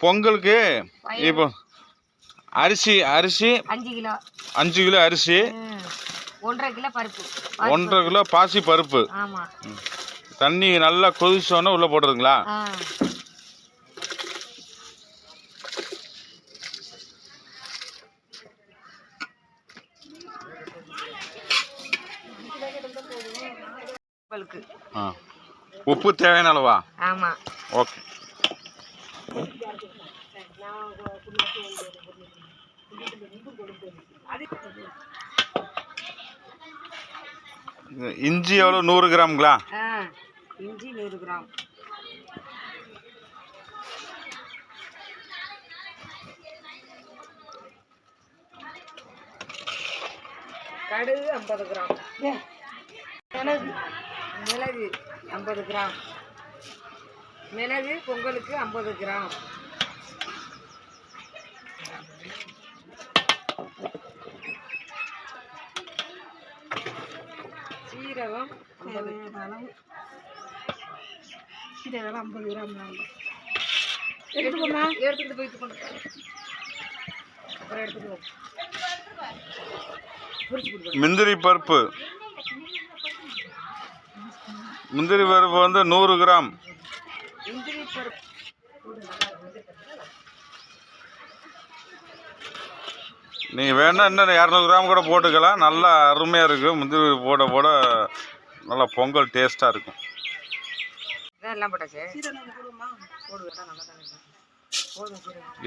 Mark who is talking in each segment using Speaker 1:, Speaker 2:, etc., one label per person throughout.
Speaker 1: பொங்கலுக்கு இப்போ அரிசி அரிசி
Speaker 2: அஞ்சு கிலோ.
Speaker 1: அஞ்சு கிலோ அரிசி.
Speaker 2: ஒன்றரை கிலோ பருப்பு.
Speaker 1: ஒன்றரை கிலோ பாசி பருப்பு. தண்ணி நல்லா கொதிச்சோன்னே உள்ளே போட்டுருங்களா
Speaker 2: ஆ. பொங்கலுக்கு
Speaker 1: ஆ. உப்பு தேவையான அளவா?
Speaker 2: ஆமா.
Speaker 1: ஓகே. இஞ்சி எவ்வளோ நூறு கிராம்ங்களா?
Speaker 2: இஞ்சி நூறு கிராம். கடுகு ஐம்பது கிராம். மிளகு ஐம்பது கிராம். மிளகு பொங்கலுக்கு ஐம்பது கிராம். சீரகம் ஐம்பது சீரகம் ஐம்பது கிராம் எடுத்துக்கோமா? எடுத்துக்கிட்டு போயிட்டு கொண்டு. அப்புறம் எடுத்துக்கோ. குறிச்சு கொடுப்போம்
Speaker 1: முந்திரி பருப்பு. முந்திரி பருப்பு வந்து நூறு கிராம். நீங்கள் வேணா இன்னும் இரநூறு கிராம் கூட போட்டுக்கலாம். நல்லா அருமையாக இருக்கும் முந்திரி பருப்பு போட போட நல்லா பொங்கல் டேஸ்ட்டாக இருக்கும்.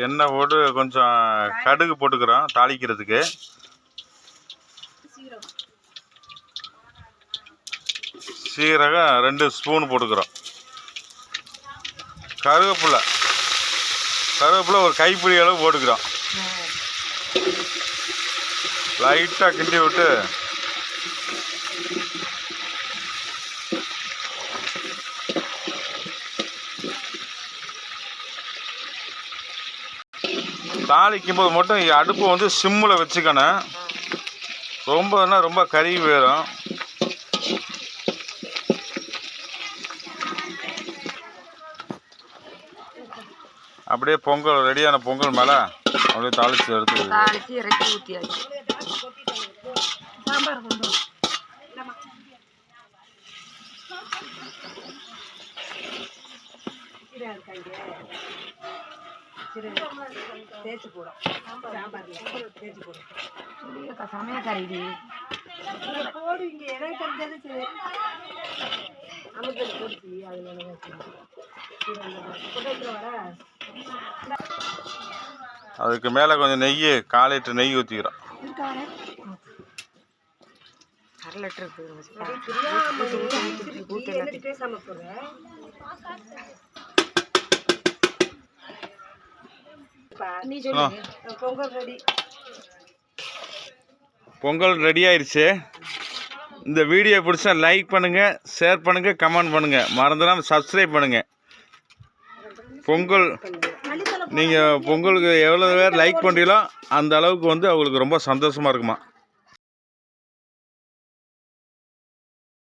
Speaker 1: எண்ணெய் போட்டு கொஞ்சம் கடுகு போட்டுக்கிறோம் தாளிக்கிறதுக்கு. சீரகம் ரெண்டு ஸ்பூன் போட்டுக்கிறோம். கருவேப்பிலை. கருவேப்பிலை ஒரு கைப்பிடி அளவு போட்டுக்கிறோம். லைட்டாக கிண்டி விட்டு. தாளிக்கும் போது மட்டும் அடுப்பு வந்து சிம்மில் வச்சுக்கணும். ரொம்பன்னா ரொம்ப கறி போயிடும் அப்படியே பொங்கல் ரெடியான பொங்கல் மேலே அப்படியே தாளித்து எடுத்து
Speaker 2: தாளிச்சு இறக்கி ஊற்றியாச்சு சாம்பார் கொண்டு தேய்ச்சி போடும். சாம்பார் தேய்ச்சி போடும். சமையல் இது. போடு இங்கே எதை தெரிஞ்சது சரி. அமுத்தல் போட்டு அதில் வர
Speaker 1: அதுக்கு மேலே கொஞ்சம் நெய் கால் லிட்டர் நெய் ஊற்றிக்கிறோம்
Speaker 2: அரை லிட்டர்
Speaker 1: பொங்கல் ரெடி. ஆயிடுச்சு இந்த வீடியோ பிடிச்சா லைக் பண்ணுங்கள் ஷேர் பண்ணுங்கள் கமெண்ட் பண்ணுங்கள் மறந்துடாமல் சப்ஸ்கிரைப் பண்ணுங்கள் பொங்கல் நீங்கள் பொங்கலுக்கு எவ்வளோ பேர் லைக் பண்ணுறீங்களோ அந்த அளவுக்கு வந்து அவங்களுக்கு ரொம்ப சந்தோஷமாக இருக்குமா?